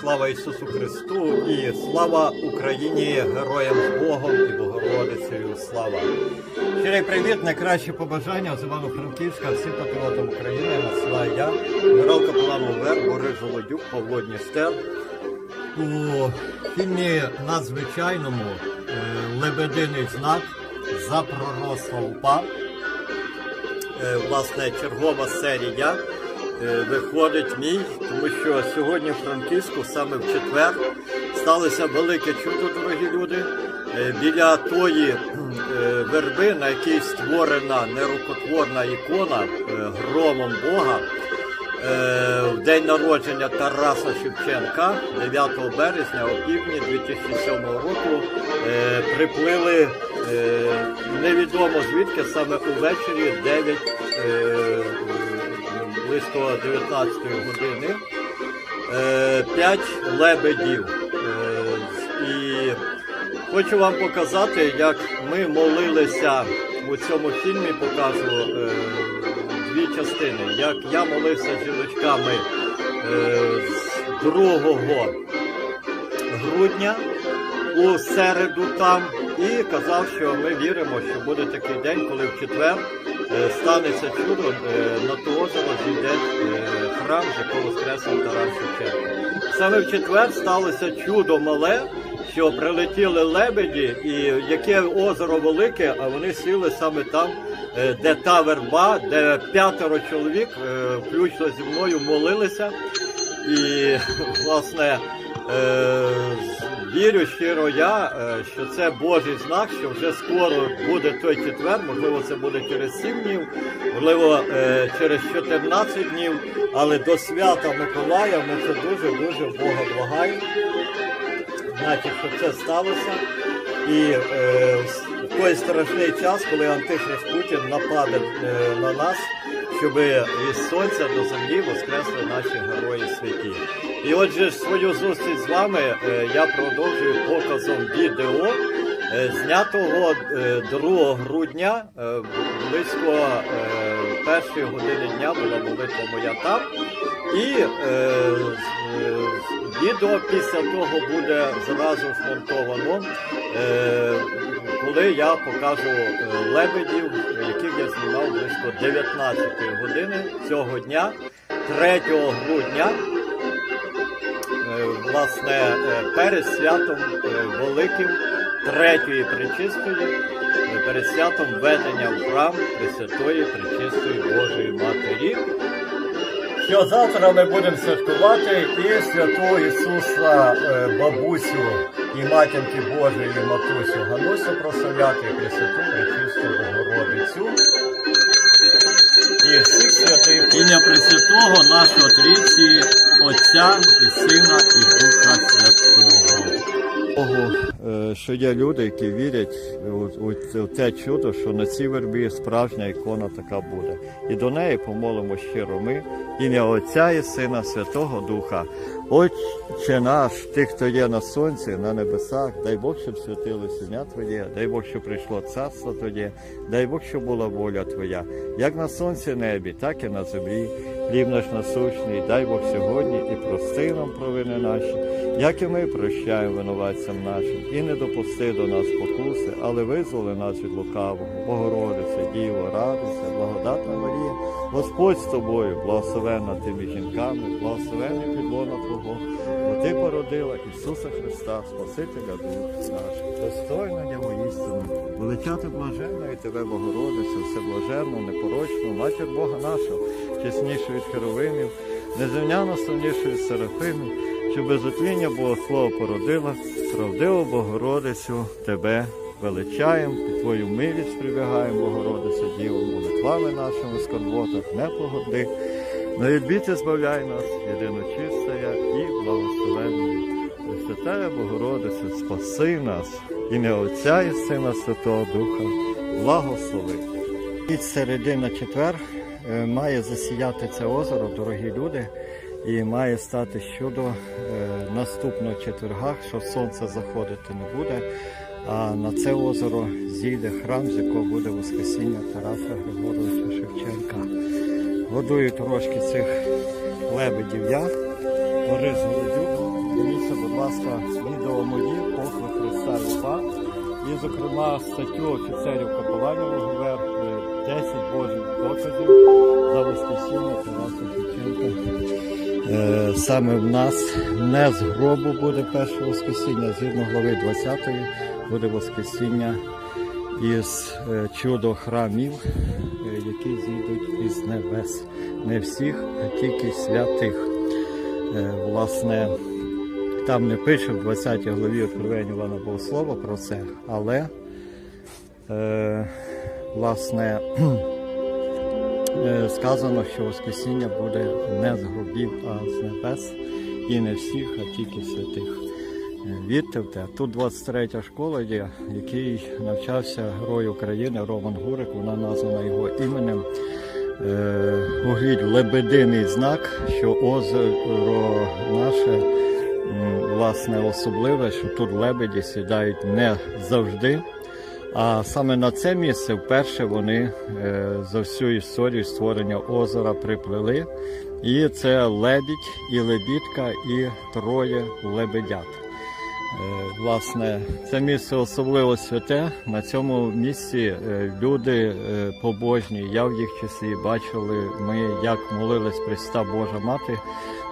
Слава Ісусу Христу і слава Україні, героям з Богом і Богородицею. Слава! Щирий привіт, найкращі побажання з Івано-Франківська, всім патріотам України. Насилаю я, генерал Капелан Увер, Борис Жолодюк, Павло Дністер. У фільмі надзвичайному е, Лебединий знак за пророцтва УПА. Е, власне чергова серія е, виходить мій, тому що сьогодні в Франківську, саме в четвер, сталося велике чудо, дорогі люди. Е, Біля тої верби, на якій створена нерукотворна ікона громом Бога. В день народження Тараса Шевченка, 9 березня, о півдні 2007 року, приплили невідомо звідки саме увечері 9 е, близько 19 години. Е, П'ять лебедів. Е, І хочу вам показати, як ми молилися у цьому фільмі, покажу е, дві частини. Як я молився з жіночками е, з 2 грудня у середу там і казав, що ми віримо, що буде такий день, коли в четвер е, станеться чудо, е, на то озеро зійде е, храм, з якого воскресив Тарас Шевченко. Саме в четвер сталося чудо мале, що прилетіли лебеді, і яке озеро велике, а вони сіли саме там, де та верба, де п'ятеро чоловік, включно зі мною, молилися. І, власне, вірю щиро я, е, що це Божий знак, що вже скоро буде той четвер, можливо, це буде через 7 днів, можливо, е, через 14 днів, але до свята Миколая ми це дуже-дуже Бога благаємо. Значить, щоб це сталося. І е, в той страшний час, коли Антихрист Путін нападе е, на нас, щоб із сонця до землі воскресли наші герої святі. І отже, свою зустріч з вами е, я продовжую показом відео, е, знятого е, 2 грудня, е, близько е, першої години дня була молитва моя там. І відео після того буде зразу змонтовано, коли я покажу лебедів, яких я знімав близько 19 години цього дня, 3 грудня. Власне, е, перед святом е, Великим Третьої Пречистої, е, перед святом ведення в храм Пресвятої Пречистої Божої Матері. Що завтра ми будемо святкувати і святого Ісуса е, бабусю і матінки Божої матусю Ганусю прославляти Пресвяту Пречисту Богородицю. І всіх святих ім'я Пресвятого нашого Трійці, Отця і Сина і Духа Святого. Е, що є люди, які вірять у, те чудо, що на цій вербі справжня ікона така буде. І до неї помолимо щиро ми, ім'я Отця і Сина Святого Духа. Отче наш, ти, хто є на сонці, на небесах, дай Бог, щоб святилося ім'я Твоє, дай Бог, щоб прийшло царство Твоє, дай Бог, щоб була воля Твоя, як на сонці небі, так і на землі. Хліб наш насущний, дай Бог сьогодні і прости нам провини наші, як і ми прощаємо винуватцям нашим, і не допусти до нас покуси, але визволи нас від лукавого. Богородице, Діво, радуйся, благодатна Марія, Господь з тобою, благословенна тими жінками, благословенний підлона Твого, бо Ти породила Ісуса Христа, Спасителя душ наших, достойно є воістину, величати блаженної Тебе, Богородицю, всеблаженну, непорочну, матір Бога нашого, чеснішу від херовимів, неземняно славнішою від серафимів, що без отління Богослова породила, правдиву Богородицю Тебе величаємо, під Твою милість прибігаємо, Богородицю, Діву, молитвами нашими в скорботах, не погоди. На відбіті збавляй нас, єдино чистая і благословенна. Пресвятая Богородиця, спаси нас, ім'я Отця і Сина Святого Духа, благослови. Від середи на четвер е, має засіяти це озеро, дорогі люди, і має стати чудо е, наступного четверга, що сонце заходити не буде. А на це озеро зійде храм, з якого буде Воскресіння Тараса Григоровича Шевченка. Годую трошки цих лебедів я, Борис Голодюк. Дивіться, будь ласка, відео мої, поклик Христа Люба. І, зокрема, статтю офіцерів капеланів УГВР е, 10 божих доказів за Воскресіння Тараса Шевченка. Е, Саме в нас не з гробу буде перше Воскресіння, згідно глави 20 буде Воскресіння із е, чудо храмів, е, які зійдуть із небес. Не всіх, а тільки святих. Власне, там не пише в 20 главі Откровення Івана Богослова про це, але власне сказано, що Воскресіння буде не з гробів, а з небес, і не всіх, а тільки святих. Е, Вірте. Тут 23 школа є, який навчався герой України Роман Гурик, вона названа його іменем. Е, Угліть лебединий знак, що озеро наше власне особливе, що тут лебеді сідають не завжди. А саме на це місце вперше вони е, за всю історію створення озера приплили. І це лебідь і лебідка, і троє лебедят. Е, Власне, це місце особливо святе. На цьому місці е, люди побожні, я в їх числі бачили, ми як молились Христа Божа Мати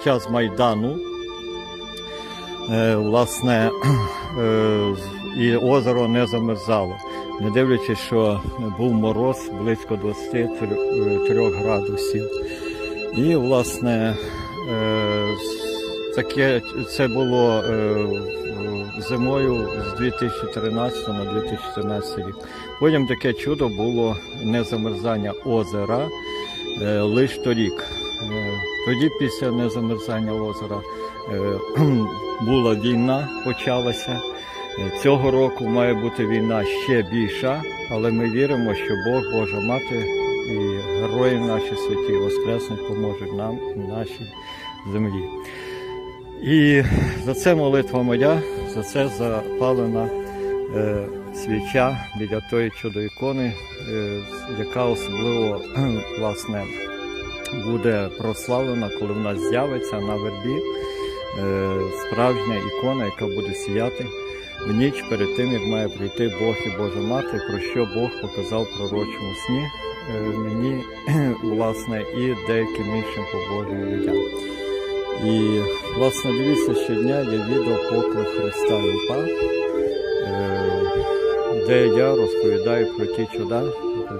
в час Майдану. Е, Власне, е, і озеро не замерзало. Не дивлячись, що був мороз близько 23 градусів. І, власне, е, таке це було е, зимою з 2013 на 2014 рік. Потім таке чудо було незамерзання озера е, лише торік. Е, Тоді після незамерзання озера е, була війна, почалася. Е, Цього року має бути війна ще більша, але ми віримо, що Бог, Божа Мати і герої наші святі Воскреснуть поможуть нам і нашій землі. І за це молитва моя, за це запалена е, свіча біля тої чудо-ікони, е, яка особливо власне буде прославлена, коли в нас з'явиться на вербі е, справжня ікона, яка буде сіяти в ніч перед тим, як має прийти Бог і Божа Мати, про що Бог показав пророчому сні е, мені, власне, і деяким іншим побожним людям. І, власне, дивіться, щодня є відео поклик Христа Люпа, де я розповідаю про ті чуда,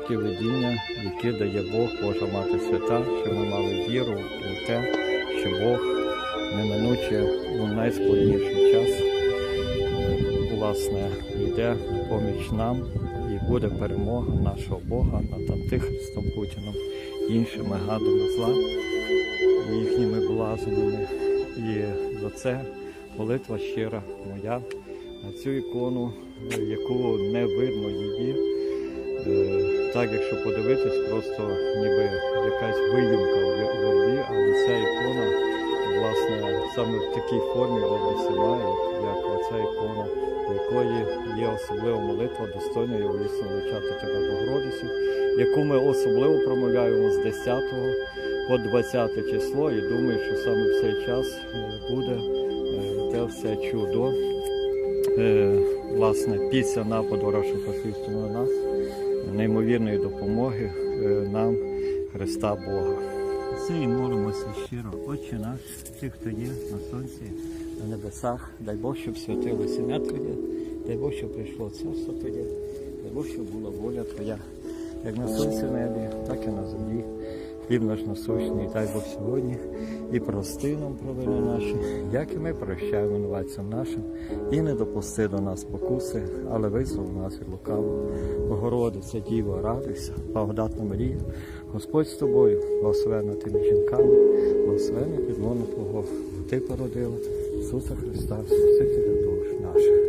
ті видіння, які дає Бог, Божа Мати Свята, що ми мали віру у те, що Бог неминуче у найскладніший час власне йде поміч нам і буде перемога нашого Бога над Антихристом Путіном, іншими гадами зла їхніми блазнями. І за це молитва щира моя на цю ікону, яку не видно її. Так, якщо подивитись, просто ніби якась виїмка в вербі, але ця ікона, власне, саме в такій формі образі має, як оця ікона, до якої є особлива молитва, достойна і вісно величати тебе Богородицю, яку ми особливо промовляємо з 10 по 20 число і думаю, що саме в цей час буде е, те все чудо. Е, Власне, після нападу рашофашистів на нас, неймовірної допомоги е, нам Христа Бога. Це і молимося щиро, Отче наш, ти, хто є на сонці, на небесах, дай Бог, щоб святилося ім'я Твоє, дай Бог, щоб прийшло царство Твоє, дай Бог, щоб була воля Твоя, як на сонці небі, так і на землі. Хліб наш насущний, дай Бог сьогодні, і прости нам провини наші, як і ми прощаємо винуватцям нашим, і не допусти до нас покуси, але визвол нас від лукавого. Богородиця, Діво, радуйся, благодатна Марія, Господь з тобою, благословенна тими жінками, благословенна підлона Твого, Ти породила Ісуса Христа, Спасителя душ наших,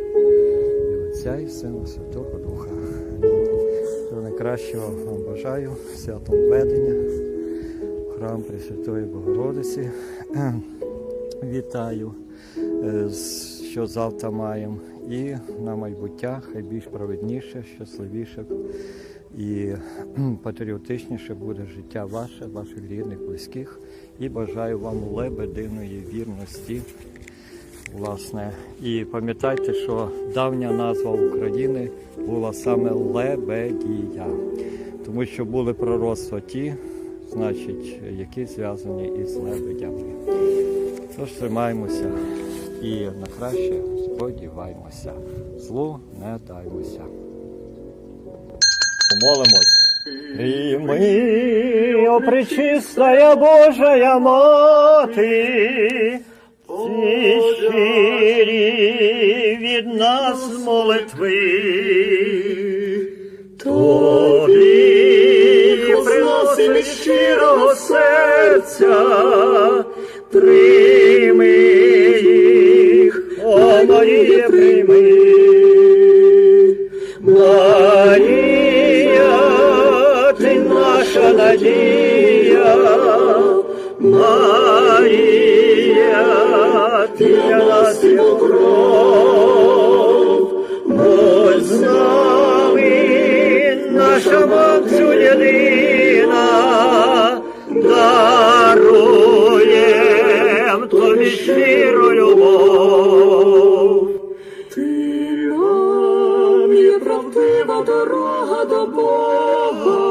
і Отця і Сина Святого Духа. Найкращого вам бажаю, святом ведення, храм Пресвятої Богородиці. Вітаю, е, що завтра маємо. і на майбуття, хай більш праведніше, щасливіше і патріотичніше буде життя ваше, ваших рідних, близьких. І бажаю вам лебединої вірності. Власне, і пам'ятайте, що давня назва України була саме Лебедія, тому що були пророцтва ті, значить, які зв'язані із лебедями. Тож тримаємося і на краще сподіваємося. Злу не даймося. Помолимось. Прими, о пречистая Божая Мати, щирі від нас молитви. Надія, Марія, ти для нас є кров, будь з нами, наша мамцю єдина, даруєм тобі щиру любов. Правдива дорога до Бога,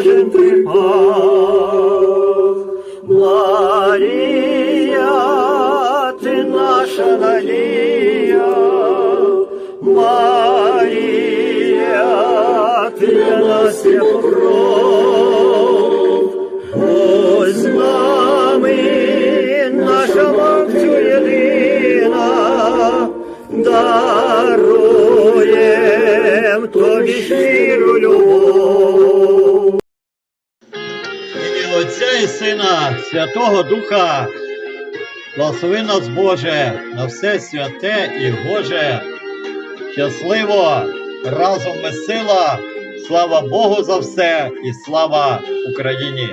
кожен припав. Марія, ти наша надія, Марія, ти для нас є покров, будь з нами, наша мамцю єдина, даруєм тобі щиру любов. Сина, Святого Духа, благослови нас Боже на все святе і Боже. Щасливо! Разом ми сила! Слава Богу за все і слава Україні!